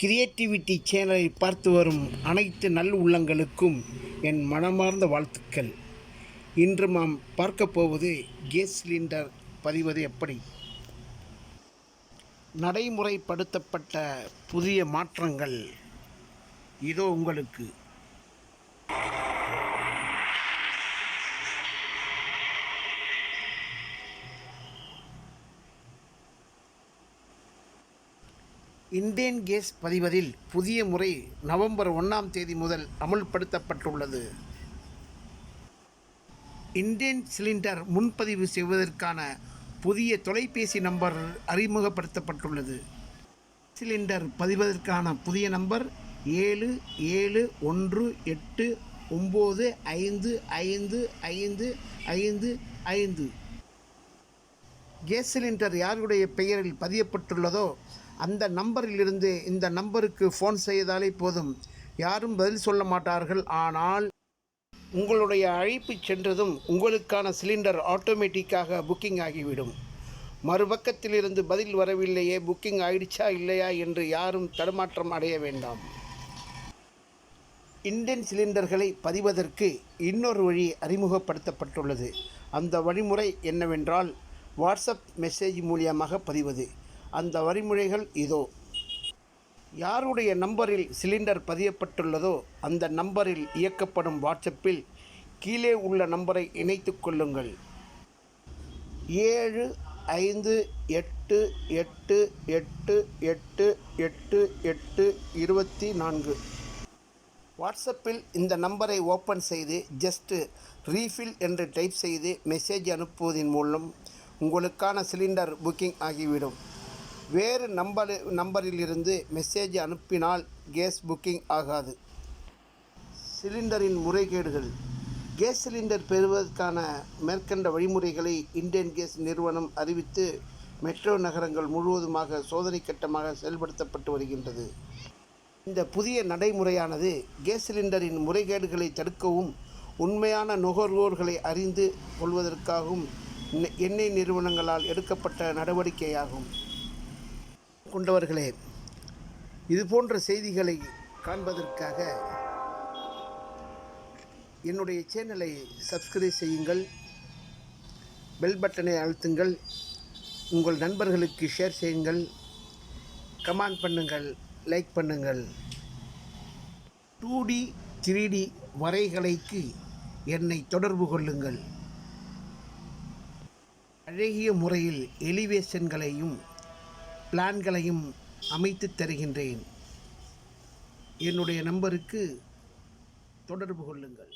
Creativity சேனலை பார்த்து வரும் அனைத்து நல் உள்ளங்களுக்கும் என் மனமார்ந்த வாழ்த்துக்கள். இன்று நாம் பார்க்க போவது கேஸ் சிலிண்டர் பதிவது எப்படி? நடைமுறைப்படுத்தப்பட்ட புதிய மாற்றங்கள். இதோ உங்களுக்கு. இண்டேன் கேஸ் பதிவதில் புதிய முறை நவம்பர் ஒன்றாம் தேதி முதல் அமுல்படுத்தப்பட்டுள்ளது. இண்டேன் சிலிண்டர் முன்பதிவு செய்வதற்கான புதிய தொலைபேசி நம்பர் அறிமுகப்படுத்தப்பட்டுள்ளது. சிலிண்டர் பதிவதற்கான புதிய நம்பர் ஏழு ஏழு ஒன்று எட்டு ஒம்பது ஐந்து ஐந்து ஐந்து ஐந்து ஐந்து. கேஸ் சிலிண்டர் யாருடைய பெயரில் பதியப்பட்டுள்ளதோ அந்த நம்பரிலிருந்து இந்த நம்பருக்கு ஃபோன் செய்தாலே போதும். யாரும் பதில் சொல்ல மாட்டார்கள். ஆனால் உங்களுடைய அழைப்பு சென்றதும் உங்களுக்கான சிலிண்டர் ஆட்டோமேட்டிக்காக புக்கிங் ஆகிவிடும். மறுபக்கத்திலிருந்து பதில் வரவில்லையே புக்கிங் ஆயிடுச்சா இல்லையா என்று யாரும் தடுமாற்றம் அடைய வேண்டாம். இண்டென் சிலிண்டர்களை பதிவதற்கு இன்னொரு வழி அறிமுகப்படுத்தப்பட்டுள்ளது. அந்த வழிமுறை என்னவென்றால் வாட்ஸ்அப் மெசேஜ் மூலியமாக பதிவது. அந்த வழிமுறைகள் இதோ. யாருடைய நம்பரில் சிலிண்டர் பதியப்பட்டுள்ளதோ அந்த நம்பரில் இயக்கப்படும் வாட்ஸ்அப்பில் கீழே உள்ள நம்பரை இணைத்து கொள்ளுங்கள். ஏழு ஐந்து எட்டு எட்டு எட்டு எட்டு எட்டு எட்டு இருபத்தி நான்கு. வாட்ஸ்அப்பில் இந்த நம்பரை ஓப்பன் செய்து ஜஸ்ட்டு ரீஃபில் என்று டைப் செய்து மெசேஜ் அனுப்புவதன் மூலம் உங்களுக்கான சிலிண்டர் புக்கிங் ஆகிவிடும். வேறு நம்பர் நம்பரிலிருந்து மெசேஜ் அனுப்பினால் கேஸ் புக்கிங் ஆகாது. சிலிண்டரின் முறைகேடுகள். கேஸ் சிலிண்டர் பெறுவதற்கான மேற்கண்ட வழிமுறைகளை இந்தியன் கேஸ் நிறுவனம் அறிவித்து மெட்ரோ நகரங்கள் முழுவதுமாக சோதனை கட்டமாக செயல்படுத்தப்பட்டு வருகின்றது. இந்த புதிய நடைமுறையானது கேஸ் சிலிண்டரின் முறைகேடுகளை தடுக்கவும் உண்மையான நுகர்வோர்களை அறிந்து கொள்வதற்காகவும் எண்ணெய் நிறுவனங்களால் எடுக்கப்பட்ட நடவடிக்கையாகும். கொண்டவர்களே இது போன்ற செய்திகளை காண்பதற்காக என்னுடைய சேனலை சப்ஸ்கிரைப் செய்யுங்கள் பெல் பட்டனை அழுத்துங்கள் உங்கள் நண்பர்களுக்கு ஷேர் செய்யுங்கள் கமெண்ட் பண்ணுங்கள் லைக் பண்ணுங்கள். டூ டி த்ரீ டி வரைகலைக்கு என்னை தொடர்பு கொள்ளுங்கள். அழகிய முறையில் எலிவேஷன்களையும் பிளான்களையும் அமைத்து தருகின்றேன். என்னுடைய நம்பருக்கு தொடர்பு கொள்ளுங்கள்.